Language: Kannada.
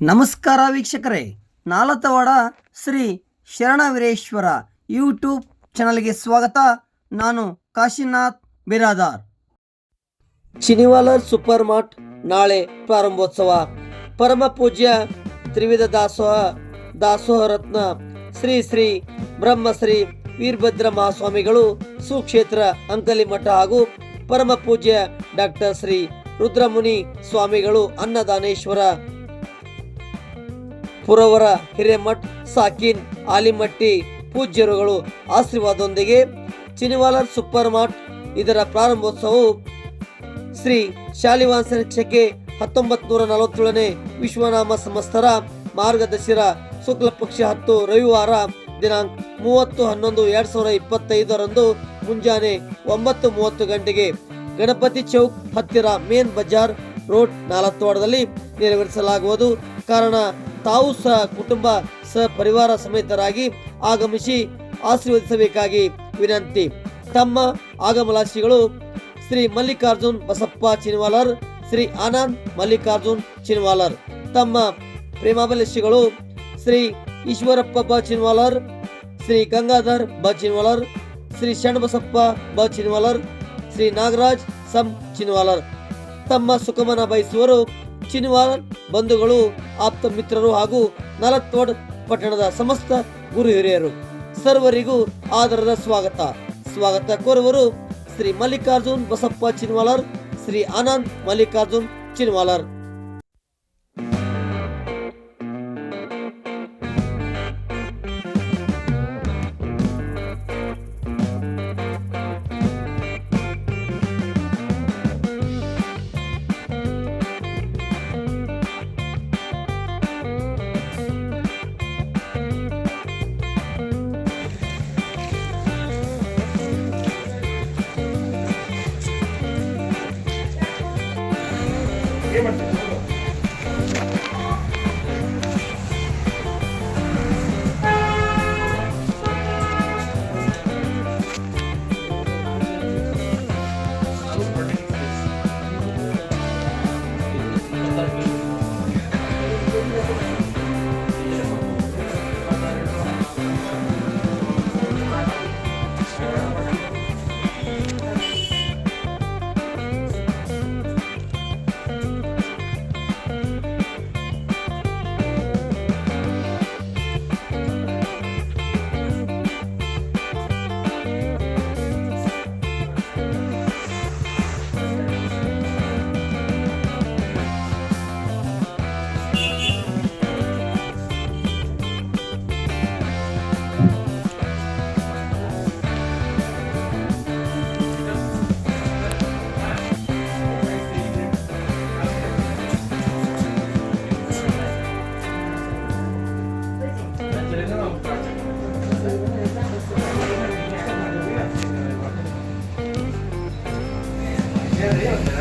ನಮಸ್ಕಾರ ವೀಕ್ಷಕರೇ. ನಾಲತವಾಡ ಶ್ರೀ ಶರಣವೀರೇಶ್ವರ ಯೂಟ್ಯೂಬ್ ಚಾನಲ್ಗೆ ಸ್ವಾಗತ. ನಾನು ಕಾಶಿನಾಥ್ ಬಿರಾದಾರ್. ಚಿನಿವಾಲರ್ ಸೂಪರ್ ಮಾರ್ಟ್ ನಾಳೆ ಪ್ರಾರಂಭೋತ್ಸವ. ಪರಮ ಪೂಜ್ಯ ತ್ರಿವಿಧ ದಾಸೋಹ ದಾಸೋಹ ರತ್ನ ಶ್ರೀ ಶ್ರೀ ಬ್ರಹ್ಮಶ್ರೀ ವೀರಭದ್ರ ಮಹಾಸ್ವಾಮಿಗಳು ಸುಕ್ಷೇತ್ರ ಅಂಕಲಿ ಮಠ ಹಾಗೂ ಪರಮ ಪೂಜ್ಯ ಡಾಕ್ಟರ್ ಶ್ರೀ ರುದ್ರಮುನಿ ಸ್ವಾಮಿಗಳು ಅನ್ನದಾನೇಶ್ವರ ಪುರವರ ಹಿರೇಮಠ್, ಸಾಕಿನ್, ಆಲಿಮಟ್ಟಿ ಪೂಜ್ಯರುಗಳು ಆಶೀರ್ವಾದದೊಂದಿಗೆ ಚಿನಿವಾಲರ್ ಸೂಪರ್ ಮಾರ್ಟ್ ಇದರ ಪ್ರಾರಂಭೋತ್ಸವವು ಶ್ರೀ ಶಾಲಿವಾಸನ ಚಕೆ ಹತ್ತೊಂಬತ್ತು ನೂರ ನಲವತ್ತೇಳನೇ ವಿಶ್ವನಾಮ ಸಂಸ್ಥರ ಮಾರ್ಗದರ್ಶಿರ ಶುಕ್ಲ ಪಕ್ಷ ಹತ್ತು ರವಿವಾರ ದಿನಾಂಕ ಮೂವತ್ತು ಹನ್ನೊಂದು ಎರಡ್ ಸಾವಿರದ ಇಪ್ಪತ್ತೈದರಂದು ಮುಂಜಾನೆ ಒಂಬತ್ತು ಮೂವತ್ತು ಗಂಟೆಗೆ ಗಣಪತಿ ಚೌಕ್ ಹತ್ತಿರ ಮೇನ್ ಬಜಾರ್ ರೋಡ್ ನಾಲತ್ತೋಡದಲ್ಲಿ ನೆರವೇರಿಸಲಾಗುವುದು. ಕಾರಣ ತಾವು ಸಹ ಕುಟುಂಬ ಸಹ ಪರಿವಾರ ಸಮೇತರಾಗಿ ಆಗಮಿಸಿ ಆಶೀರ್ವದಿಸಬೇಕಾಗಿ ವಿನಂತಿ. ತಮ್ಮ ಆಗಮಲಾಶಿಗಳು ಶ್ರೀ ಮಲ್ಲಿಕಾರ್ಜುನ್ ಬಸಪ್ಪ ಚಿನ್ವಾಲರ್, ಶ್ರೀ ಆನಂದ್ ಮಲ್ಲಿಕಾರ್ಜುನ್ ಚಿನ್ವಾಲರ್. ತಮ್ಮ ಪ್ರೇಮಾಬಲಶಿಗಳು ಶ್ರೀ ಈಶ್ವರಪ್ಪ ಬ ಚಿನ್ವಾಲರ್, ಶ್ರೀ ಗಂಗಾಧರ್ ಬ ಚಿನ್ವಾಲರ್, ಶ್ರೀ ಶರಣಬಸಪ್ಪ ಬ ಚಿನ್ವಾಲರ್, ಶ್ರೀ ನಾಗರಾಜ್ ಸಂ ಚಿನ್ವಾಲರ್. ತಮ್ಮ ಸುಖಮನ ಬಯಸುವರು ಚಿನ್ವಾಲರ್ ಬಂಧುಗಳು ಆಪ್ತ ಮಿತ್ರರು ಹಾಗೂ ನಲತ್ವಡ್ ಪಟ್ಟಣದ ಸಮಸ್ತ ಗುರು ಹಿರಿಯರು ಸರ್ವರಿಗೂ ಆದರದ ಸ್ವಾಗತ. ಸ್ವಾಗತ ಕೋರುವರು ಶ್ರೀ ಮಲ್ಲಿಕಾರ್ಜುನ್ ಬಸಪ್ಪ ಚಿನ್ವಾಲರ್, ಶ್ರೀ ಆನಂದ್ ಮಲ್ಲಿಕಾರ್ಜುನ್ ಚಿನ್ವಾಲರ್. ಮಾಡ್ತೀವಿ. Yeah, yeah.